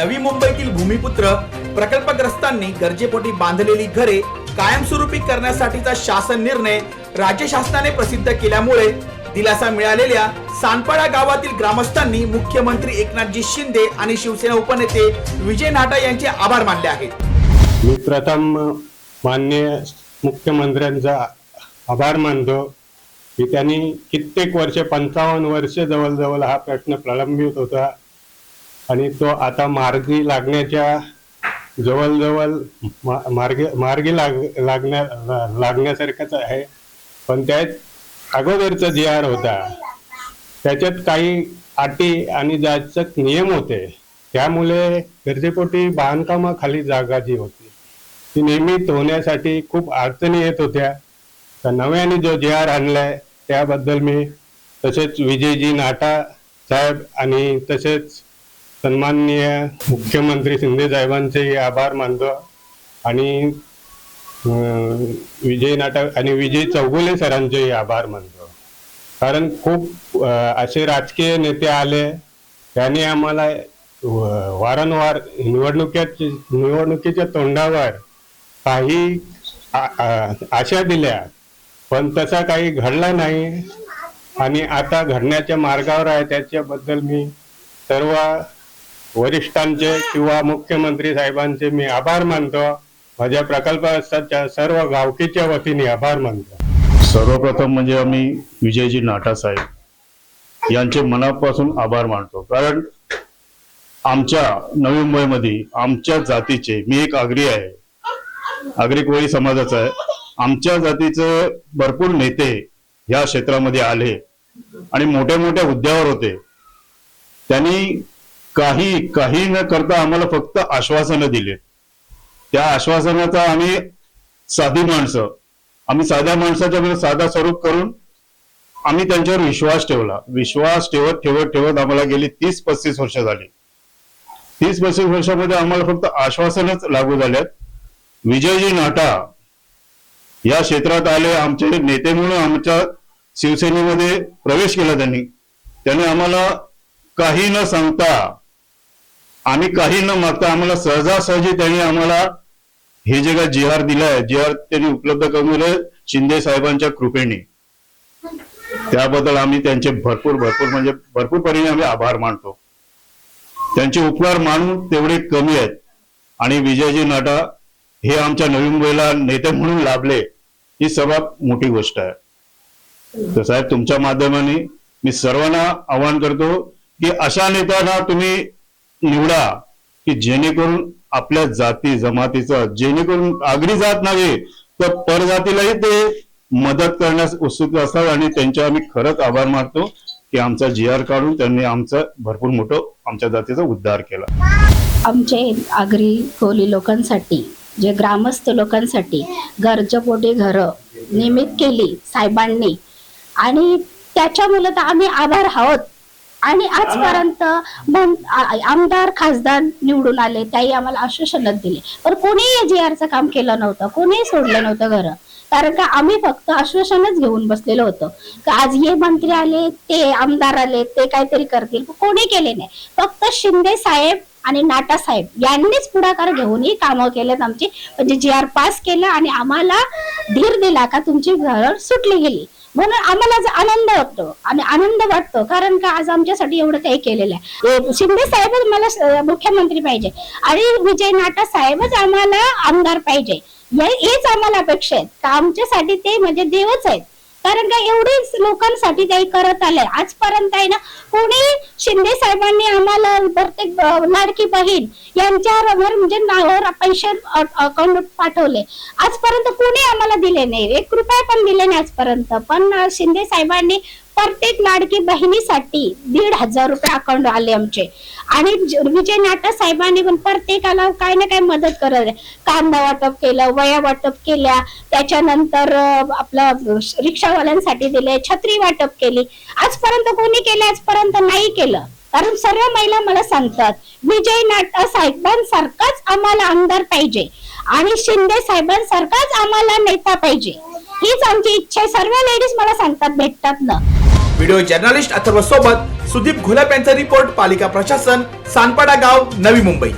नवी मुंबईतील भूमिपुत्र प्रकल्पग्रस्तांनी गरजेपोटी बांधलेली घरे कायमस्वरूपी करण्यासाठीचा शासन निर्णय राज्य शासनाने प्रसिद्ध केल्यामुळे दिलासा मिळालेल्या सानपाडा गावातील ग्रामस्थांनी मुख्यमंत्री एकनाथजी शिंदे आणि शिवसेना उपनेते विजय नाटा यांचे आभार मानले आहेत. मी प्रथम माननीय मुख्यमंत्र्यांचा आभार मानतो. की त्यांनी कित्येक वर्ष पंचावन्न वर्ष जवळजवळ हा प्रश्न प्रलंबित होता. आणि तो आता मार्गी लागण्याच्या जवळजवळ मा- मार्गी मार्गी लाग लागण्या लागण्यासारखाच आहे. पण त्यात अगोदरचा जी आर होता. त्याच्यात काही अटी आणि जाचक नियम होते. त्यामुळे गरजेपोटी बांधकामाखाली जागा जी होती ती नियमित होण्यासाठी खूप अडचणी येत होत्या. तर नव्याने जो जे आर आणलाय त्याबद्दल मी तसेच विजयजी नाटा साहेब आणि तसेच सन्माननीय मुख्यमंत्री शिंदे साहेबांचे आभार मानतो. आणि विजय नाटक आणि विजय चौगुले सरांचेही आभार मानतो. कारण खूप असे राजकीय नेते आले त्यांनी आम्हाला व- वारंवार निवडणुकीच्या निवडणुकीच्या तोंडावर काही आ- आशा दिल्या. पण तसा काही घडला नाही. आणि आता घडण्याच्या मार्गावर आहे त्याच्याबद्दल मी सर्व वरिष्ठांचे किंवा मुख्यमंत्री साहेबांचे मी आभार मानतो. माझ्या प्रकल्पाच्या सर्व गावकीच्या वतीने आभार मानतो. सर्वप्रथम म्हणजे आम्ही विजयजी नाटा साहेब यांचे मनापासून आभार मानतो. कारण आमच्या नवी मुंबईमध्ये आमच्या जातीचे मी एक आगरी आहे. आगरी कोळी समाजाचा आहे. आमच्या जातीचे भरपूर नेते या क्षेत्रामध्ये आले आणि मोठ्या मोठ्या हुद्द्यावर होते. त्यांनी काही काही न करता आम्हाला फक्त आश्वासनं दिले. त्या आश्वासनाचा आम्ही साधी माणसं आम्ही साध्या माणसाच्या साधा स्वरूप करून आम्ही त्यांच्यावर विश्वास ठेवला. विश्वास ठेवत ठेवत ठेवत आम्हाला गेली तीस पस्तीस वर्ष झाली. तीस पस्तीस वर्षामध्ये आम्हाला फक्त आश्वासनच लागू झाल्यात. विजयजी नाटा या क्षेत्रात आले आमचे नेते म्हणून आमच्या शिवसेनेमध्ये प्रवेश केला त्यांनी. त्याने आम्हाला काही न सांगता आम्ही काही न मागता आम्हाला सहजासहजी त्यांनी आम्हाला हे जे काय जिहार दिलाय जिहार त्यांनी उपलब्ध करून दिले शिंदे साहेबांच्या कृपेने. त्याबद्दल आम्ही त्यांचे भरपूर भरपूर म्हणजे भरपूर परीने आम्ही आभार मानतो. त्यांचे उपकार मानून तेवढे कमी आहेत. आणि विजयजी नाटा हे आमच्या नवी मुंबईला नेते म्हणून लाभले ही सर्वात मोठी गोष्ट आहे. तर साहेब तुमच्या माध्यमाने मी सर्वांना आवाहन करतो की अशा नेत्यांना तुम्ही निवडा की जेणेकरून आपल्या जाती जमातीचं जेणेकरून आगरी जात नव्हे तर परजातीलाही ते मदत करण्यास उत्सुक असतात आणि त्यांचे आम्ही खरंच आभार मानतो की आमचा जी आर काढून त्यांनी आमचं भरपूर मोठं आमच्या जातीचा उद्धार केला. आमचे आगरी कोली लोकांसाठी जे ग्रामस्थ लोकांसाठी गरजपोटी घरं निमित केली साहेबांनी. आणि त्याच्यामुळे तर आम्ही आभार आहोत. आणि आजपर्यंत आमदार खासदार निवडून आले त्याही आम्हाला आश्वासनच दिले. पण कोणीही जी आरचं काम केलं नव्हतं कोणीही सोडलं नव्हतं घरं. कारण का आम्ही फक्त आश्वासनच घेऊन बसलेलो होतो. का आज हे मंत्री आले ते आमदार आले ते काहीतरी करतील. कोणी केले नाही. फक्त शिंदे साहेब आणि नाटा साहेब यांनीच पुढाकार घेऊन ही कामं केलेत आमची. म्हणजे जी आर पास केलं आणि आम्हाला धीर दिला का तुमची घर सुटली गेली. म्हणून आम्हाला आनंद वाटतो. आणि आनंद वाटतो कारण का आज आमच्यासाठी एवढं काही केलेलं आहे. शिंदे साहेबच मला मुख्यमंत्री पाहिजे. आणि विजय नाटा साहेबच आम्हाला आमदार पाहिजे. हेच आम्हाला अपेक्षा आहेत. का आमच्यासाठी ते म्हणजे देवच आहेत. कारण का एवढेच लोकांसाठी काही करत आलंय आजपर्यंत आहे ना कोणी शिंदे साहेबांनी आम्हाला प्रत्येक लाडकी बहीण यांच्यावर म्हणजे नावावर पैसे अकाउंट पाठवले. आजपर्यंत कोणी आम्हाला दिले नाही. एक रुपया पण दिले नाही आजपर्यंत. पण शिंदे साहेबांनी प्रत्येक लाडकी बहिणीसाठी दीड हजार रुपये अकाउंट आले आमचे. आणि विजय नाटा साहेबांनी पण प्रत्येकाला काय ना काय मदत करत कांदा वाटप केलं वया वाटप केल्या त्याच्यानंतर आपलं रिक्षावाल्यांसाठी दिले छत्री वाटप केली. आजपर्यंत कोणी केलं आजपर्यंत नाही केलं. कारण सर्व महिला मला सांगतात विजय नाटा साहेबांसारखाच आम्हाला आमदार पाहिजे. आणि शिंदे साहेबांसारखाच आम्हाला नेता पाहिजे. हीच आमची इच्छा आहे. सर्व लेडीज मला सांगतात भेटतात ना. व्हिडिओ जर्नलिस्ट अथर्व सोबत सुदीप घुलप यांचा रिपोर्ट पालिका प्रशासन सानपाडा गाव नवी मुंबई.